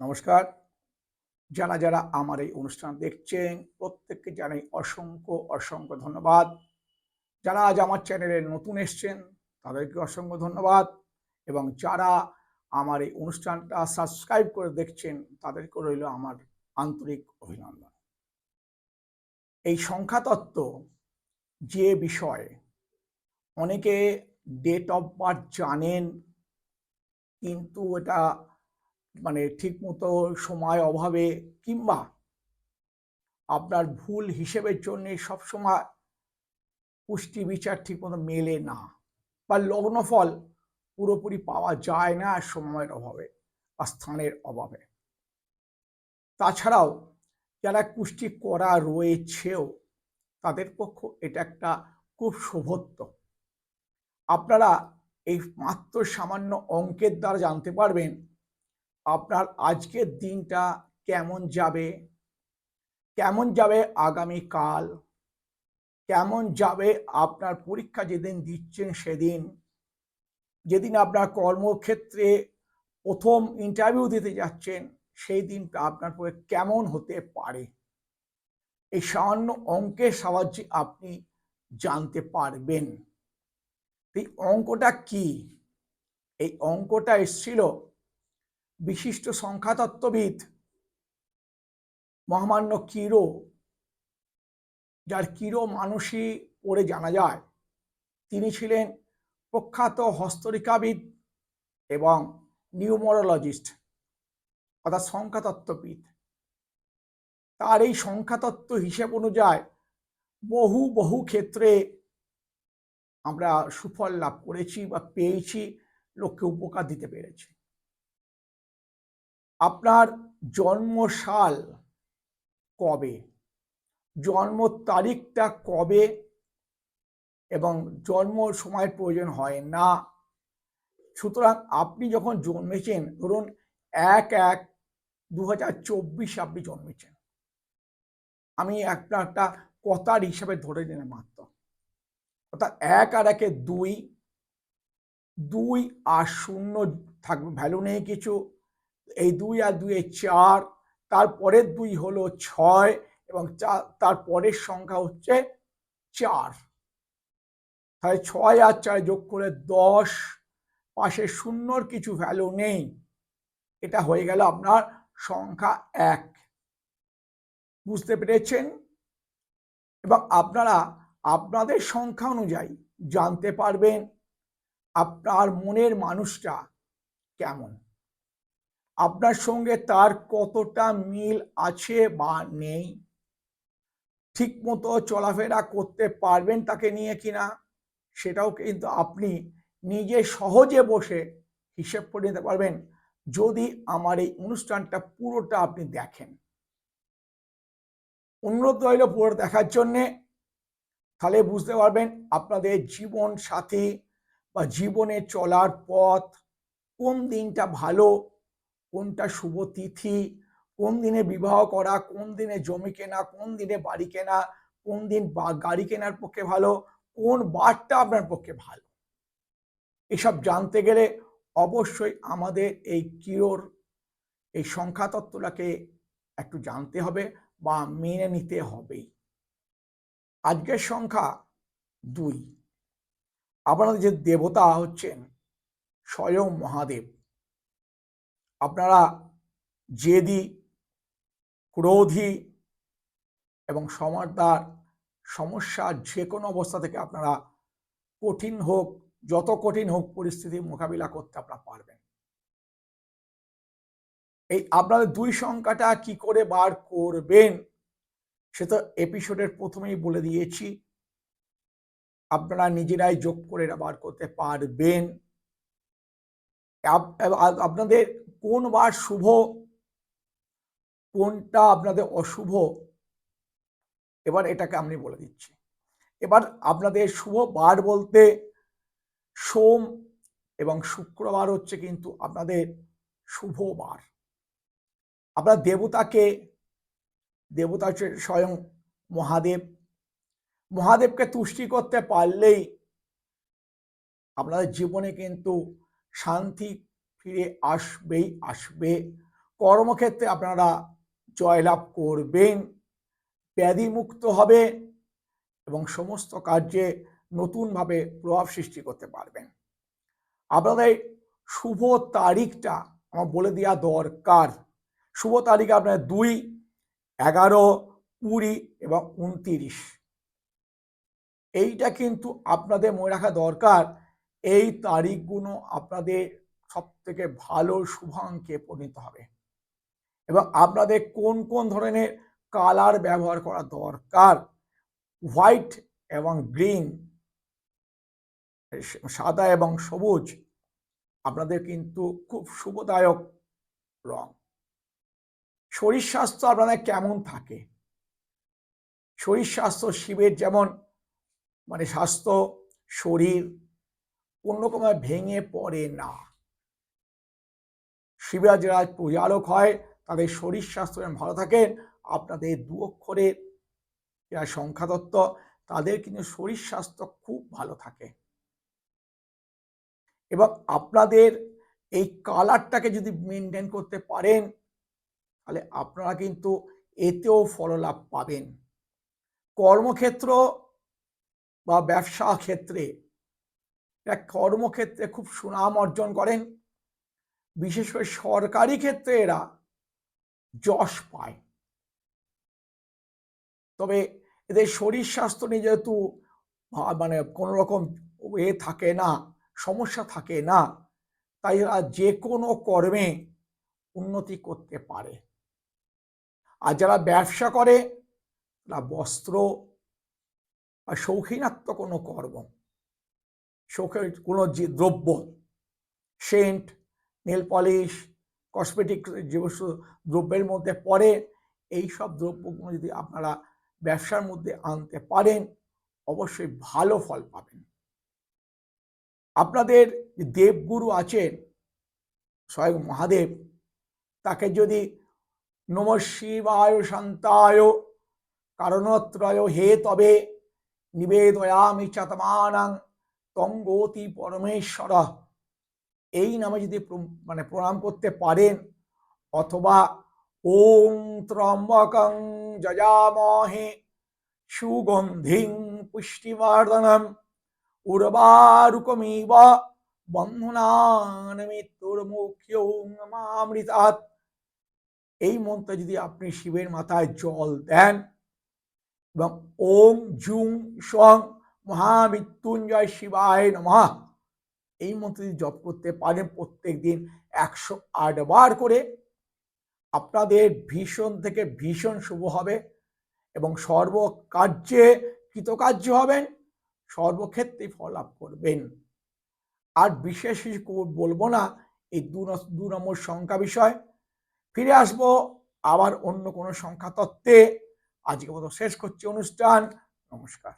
নমস্কার। যারা যারা আমার এই অনুষ্ঠান দেখছেন, প্রত্যেককে জানাই অসংখ্য অসংখ্য ধন্যবাদ। যারা আজ আমার চ্যানেলে নতুন এসছেন, তাদেরকে অসংখ্য ধন্যবাদ। এবং যারা আমার এই অনুষ্ঠানটা সাবস্ক্রাইব করে দেখছেন, তাদেরকে রইল আমার আন্তরিক অভিনন্দন। এই সংখ্যাতত্ত্ব যে বিষয়ে, অনেকে ডেট অফ বার্থ জানেন, কিন্তু এটা মানে ঠিকমতো সময় অভাবে কিংবা আপনার ভুল হিসেবের জন্য সবসময় পুষ্টি বিচার ঠিকমতো মেলে না বা লগ্নফল পুরোপুরি পাওয়া যায় না সময়ের অভাবে বা স্থানের অভাবে। তাছাড়াও যারা কুষ্টি করা রয়েছেও তাদের পক্ষ এটা একটা খুব শুভত্ব। আপনারা এই মাত্র সামান্য অঙ্কের দ্বারা জানতে পারবেন আপনার আজকের দিনটা কেমন যাবে? কেমন যাবে আগামীকাল? কেমন যাবে আপনার পরীক্ষা যেদিন দিচ্ছেন সেদিন? যেদিন আপনার কর্মক্ষেত্রে প্রথম ইন্টারভিউ দিতে যাচ্ছেন, সেই দিনটা আপনার পরে কেমন হতে পারে? এই সামান্য অঙ্কের সাহায্যে আপনি জানতে পারবেন। এই অঙ্কটা কি? এই অঙ্কটা এসছিল বিশিষ্ট সংখ্যাতত্ত্ববিদ মহামান্য কিরো, যার কিরো মানুষই পড়ে জানা যায়, তিনি ছিলেন প্রখ্যাত হস্তরিকাবিদ এবং নিউমোরোলজিস্ট, অর্থাৎ সংখ্যাতত্ত্ববিদ। তার এই সংখ্যাতত্ত্ব হিসেব অনুযায়ী বহু বহু ক্ষেত্রে আমরা সুফল লাভ করেছি বা পেয়েছি, লোককে উপকার দিতে পেরেছি। আপনার জন্মসাল কবে? জন্ম তারিখটা কবে? এবং জন্ম সময়ের প্রয়োজন হয় না। সুতরাং আপনি যখন জন্মেছেন, ধরুন এক এক দু হাজার আপনি জন্মেছেন। আমি একটা একটা কথার হিসাবে ধরে নিলাম মাত্র। অর্থাৎ এক আর একে দুই দুই আর শূন্য থাকবে ভ্যালু নেই কিছু। এই দুই আর দুই চার, তারপরের দুই হলো ছয় এবং তার পরের সংখ্যা হচ্ছে চার। তাহলে ছয় আর চার যোগ করে দশ, পাশে শূন্যর কিছু ভ্যালু নেই। এটা হয়ে গেল আপনার সংখ্যা এক। বুঝতে পেরেছেন? এবং আপনারা আপনাদের সংখ্যা অনুযায়ী জানতে পারবেন আপনার মনের মানুষটা কেমন। আপনার সঙ্গে তার কতটা মিল আছে বা নেই? ঠিক মতো চলাফেরা করতে পারবেন তাকে নিয়ে কিনা সেটাও কিন্তু আপনি নিজে সহজে বসে হিসেব করে নিতে পারবেন যদি আমার এই অনুষ্ঠানটা পুরোটা আপনি দেখেন। উন্নত হইল পুরো দেখার জন্যে। তাহলে বুঝতে পারবেন আপনাদের জীবন সাথী বা জীবনে চলার পথ কোন দিনটা ভালো কোনটা শুভ তিথি? কোন দিনে বিবাহ করা? কোন দিনে জমি কেনা? কোন দিনে বাড়ি কেনা? কোন দিন গাড়ি কেনার পক্ষে ভালো? কোন বারটা আপনার পক্ষে ভালো? এসব জানতে গেলে অবশ্যই আমাদের এই কিরোর, এই সংখ্যাতত্ত্বটাকে একটু জানতে হবে বা মেনে নিতে হবেই। আজকের সংখ্যা দুই। আপনাদের যে দেবতা হচ্ছেন, স্বয়ং মহাদেব। আপনারা জেদি, ক্রোধী এবং সমাদার সমস্যার যে কোনো অবস্থা থেকে আপনারা কঠিন হোক, যত কঠিন হোক পরিস্থিতি মোকাবিলা করতে আপনারা পারবেন। এই আপনাদের দুই সংখ্যাটা কি করে বার করবেন, সে তো এপিসোডের প্রথমেই বলে দিয়েছি। আপনারা নিজেরাই যোগ করে বার করতে পারবেন। আপনাদের কোন বার শুভ? কোনটা আপনাদের অশুভ? এবার এটাকে আমি বলে দিচ্ছি। এবার আপনাদের শুভ বার বলতে সোম এবং শুক্রবার হচ্ছে কিন্তু আপনাদের শুভ বার। আপনার দেবতাকে, দেবতা স্বয়ং মহাদেব। মহাদেবকে তুষ্টি করতে পারলেই আপনাদের জীবনে কিন্তু শান্তি ফিরে আসবেই আসবে। কর্মক্ষেত্রে আপনারা জয়লাভ করবেন ব্যাধিমুক্ত হবে এবং সমস্ত কার্যে নতুনভাবে প্রভাব সৃষ্টি করতে পারবেন। আপনাদের শুভ তারিখটা আমার বলে দেওয়া দরকার। শুভ তারিখ আপনার দুই, এগারো, কুড়ি এবং উনতিরিশ। এইটা কিন্তু আপনাদের মনে রাখা দরকার। এই তারিখগুলো আপনাদের সব থেকে ভালো শুভাঙ্কে পরিণত হবে। এবং আপনাদের কোন কোন ধরনের কালার ব্যবহার করা দরকার? হোয়াইট এবং গ্রিন সাদা এবং সবুজ, আপনাদের কিন্তু খুব শুভদায়ক রং। শরীর স্বাস্থ্য আপনাদের কেমন থাকে? শরীর স্বাস্থ্য, শিবের যেমন মানে স্বাস্থ্য, শরীর কোনো রকমের ভেঙে পড়ে না। শিবের যারা পূজালক হয়, তাদের শরীর স্বাস্থ্য যেন ভালো থাকেন আপনাদের দু অক্ষরের যারা সংখ্যাতত্ত্ব, তাদের কিন্তু শরীর স্বাস্থ্য খুব ভালো থাকে। এবং আপনাদের এই কালারটাকে যদি মেনটেন করতে পারেন, তাহলে আপনারা কিন্তু এতেও ফললাভ পাবেন। কর্মক্ষেত্র বা ব্যবসা ক্ষেত্রে কর্মক্ষেত্রে খুব সুনাম অর্জন করেন বিশেষ করে সরকারি ক্ষেত্রে এরা যশ পায়। তবে এদের শরীর স্বাস্থ্য নিয়ে যেহেতু মানে কোনো রকম এ থাকে না, সমস্যা থাকে না, তাই এরা যে কোনো কর্মে উন্নতি করতে পারে। আর যারা ব্যবসা করে, তারা বস্ত্র বা শৌখিনাত্ম কোনো কর্ম, শৌখিন কোনো দ্রব্য, সেন্ট নেল পলিশ কসমেটিক যে দ্রব্যের মধ্যে পড়ে এই সব দ্রব্যগুলো যদি আপনারা ব্যবসার মধ্যে আনতে পারেন, অবশ্যই ভালো ফল পাবেন। আপনাদের দেবগুরু আছেন, স্বয়ং মহাদেব, তাকে যদি নম শিবায় শান্তায়, কারণত্রয় হে তবে নিবেদয়ামি চাতমানাং তঙ্গতি পরমেশ্বর। এই নামে যদি মানে প্রণাম করতে পারেন, অথবা ওং ত্রম্বকং যজামহে সুগন্ধিং পুষ্টিবর্ধনম উর্বারুকমিব বন্ধনান মৃত্যুর্মুখ্যমৃতাৎ এই মন্ত্র যদি আপনি শিবের মাথায় জল দেন এবং ওম জুং সং মহামৃত্যুঞ্জয় শিবায় নমঃ। এই মন্ত্র যদি জপ করতে পারেন প্রত্যেক দিন একশো আট বার করে, আপনাদের ভীষণ থেকে ভীষণ শুভ হবে এবং সর্বকার্যে কৃতকার্য হবেন, সর্বক্ষেত্রে ফল লাভ করবেন। আর বিশেষ কিছু বলব না, এই দু নম্বর সংখ্যা বিষয়। ফিরে আসব আবার অন্য কোনো সংখ্যা তত্ত্বে আজকে মতো শেষ করছি অনুষ্ঠান। নমস্কার।